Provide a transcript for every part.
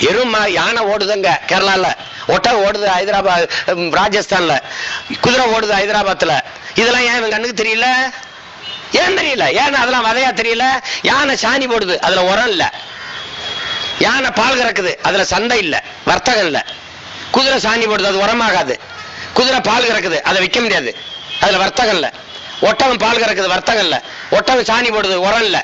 எருமா யானை ஓடுதுங்க கேரளால. ஒட்டகம் ஓடுது ஹைதராபாத் ராஜஸ்தான்ல. குதிரை ஓடுது ஹைதராபாத்ல இதெல்லாம் ஏன் இவன் கண்ணுக்கு தெரியல? ஏன் தெரியல? ஏன் அதெல்லாம் வதையா தெரியல? யானை சாணி போடுது. அதுல உரம் இல்ல. யானை பால் கறக்குது. அதுல சந்தை இல்ல. வர்த்தகம் இல்ல. குதிரை சாணி போடுது. அது உரமாகாது. குதிரை பால் கறக்குது. அதை விற்க முடியாது. அதுல வர்த்தகம் இல்ல. ஒட்டகம் பால் கறக்குது. வர்த்தகம் இல்ல. ஒட்டகம் சாணி போடுது. உரம் இல்லை.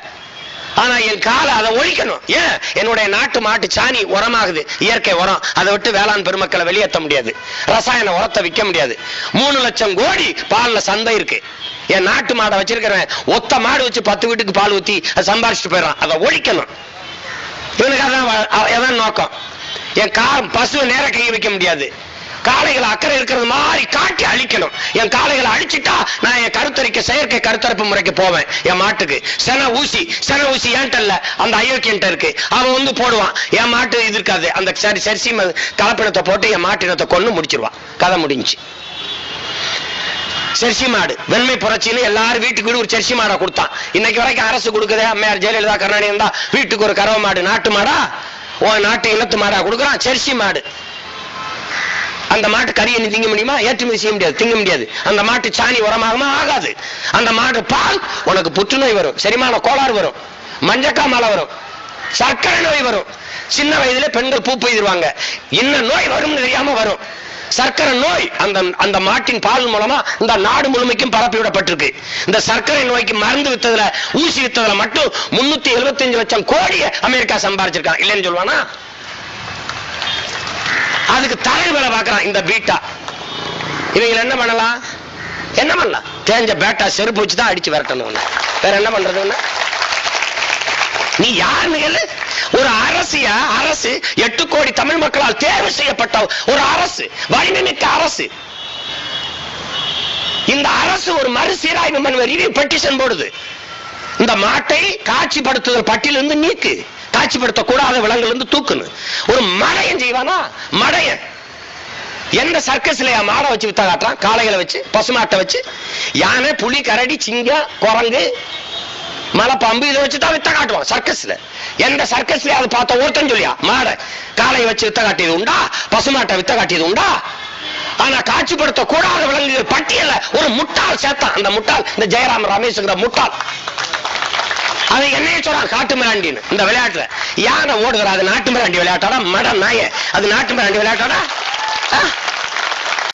ஆனா என் காலை அதை ஒழிக்கணும். ஏன்? என்னுடைய நாட்டு மாட்டு சாணி உரமாகுது. இயற்கை உரம். அதை விட்டு வேளாண் பெருமக்களை வெளியேற்ற முடியாது. ரசாயன உரத்தை விற்க முடியாது. மூணு லட்சம் கோடி பால்ல சந்தை இருக்கு. என் நாட்டு மாடை வச்சிருக்கிறேன் ஒத்த மாடு வச்சு பத்து வீட்டுக்கு பால் ஊத்தி அதை சம்பாரிச்சுட்டு போயிடறான். அதை ஒழிக்கணும். இவனுக்கு அதான் அதான் நோக்கம். என் கார் பசு நேர கை வைக்க முடியாது. காளைகளை அக்கறை இருக்கிறது மாதிரி காட்டி அழிக்கணும். என் காளைகளை அழிச்சிட்டா நான் என் கருத்தரிக்க செயற்கை கருத்தரப்பு முறைக்கு போவேன். என் மாட்டுக்கு. சென ஊசி. சென ஊசி ஏன்ட்ட இல்ல? அந்த அயோக்கியன்ட்ட இருக்கு. அவன் வந்து போடுவான். என் மாட்டு இது இருக்காது. அந்த சரி சரிசி ம- கலப்பினத்தை போட்டு என் மாட்டினத்தை கொண்டு முடிச்சிருவான். கதை முடிஞ்சு. செர்சி மாடு வெண்மை புரட்சின்னு எல்லாரும் வீட்டுக்கு வீடு ஒரு செர்சி மாடை கொடுத்தான். இன்னைக்கு வரைக்கும் அரசு கொடுக்குதே. அம்மையார் ஜெயலலிதா கருணாநிதி தான் வீட்டுக்கு ஒரு கறவை மாடு நாட்டு மாடா? உன் நாட்டு இனத்து மாடா கொடுக்குறான். செர்சி மாடு அந்த மாட்டு கறியை நீ திங்க முடியுமா? ஏற்றுமதி செய்ய முடியாது திங்க முடியாது. அந்த மாட்டு சாணி உரமாகமா? ஆகாது. அந்த மாட்டு பால் உனக்கு புற்றுநோய் வரும். செரிமான கோளாறு வரும். மஞ்சக்கா மழை வரும். சர்க்கரை நோய் வரும். சின்ன வயதுல பெண்கள் பூ பெய்திருவாங்க. என்ன நோய் வரும்னு தெரியாம வரும். சர்க்கரை நோய் அந்த அந்த மாட்டின் பால் மூலமா இந்த நாடு முழுமைக்கும் பரப்பி விடப்பட்டிருக்கு இந்த சர்க்கரை நோய்க்கு மருந்து வித்ததுல ஊசி வித்ததுல மட்டும் முன்னூத்தி எழுபத்தி அஞ்சு லட்சம் கோடியை அமெரிக்கா சம்பாதிச்சிருக்காங்க இல்லைன்னு சொல்லுவானா? அதுக்கு தலை வேலை பார்க்கறான் இந்த பீட்டா. இவங்க என்ன பண்ணலாம்? என்ன பண்ணலாம்? தேஞ்ச பேட்டா செருப்பு வச்சு தான் அடிச்சு விரட்டணும் வேற என்ன பண்றது நீ யாருன்னு கேளு. ஒரு அரசிய அரசு எட்டு கோடி தமிழ் மக்களால் தேர்வு செய்யப்பட்ட ஒரு அரசு வலிமை மிக்க அரசு. இந்த அரசு ஒரு மறுசீராய்வு மனு ரிவ்யூ பெட்டிஷன் போடுது. இந்த மாட்டை காட்சிப்படுத்துதல் பட்டியலிருந்து நீக்கு. காட்சிப்படுத்த கூடாத விலங்குல இருந்து தூக்குன்னு. ஒரு மடையன் செய்வானா? மடையன். எந்த சர்க்கஸ்ல மாடை வச்சு வித்த காட்டுறான்? காளைகளை வச்சு பசுமாட்டை வச்சு. யானை புலி கரடி சிங்கம் குரங்கு மலைப்பாம்பு இதை வச்சு தான் வித்த காட்டுவான் சர்க்கஸ்ல. எந்த சர்க்கஸ்ல அது பார்த்த ஒருத்தன் சொல்லியா? மாடை. காளையை வச்சு வித்த காட்டியது உண்டா? பசுமாட்டை வித்த காட்டியது உண்டா? ஆனா காட்சிப்படுத்த கூடாத விலங்குகள் பட்டியல ஒரு முட்டாள் சேர்த்தான். அந்த முட்டாள் இந்த ஜெயராம் ரமேஷ்ங்கிற முட்டாள். அது என்னைய சொல்றான் காட்டு மிராண்டின்னு. இந்த விளையாட்டுல. யானை ஓடுதுடா அது நாட்டு மிராண்டி விளையாட்டாடா மட நாய அது நாட்டு மிராண்டி விளையாட்டாடா ஆ?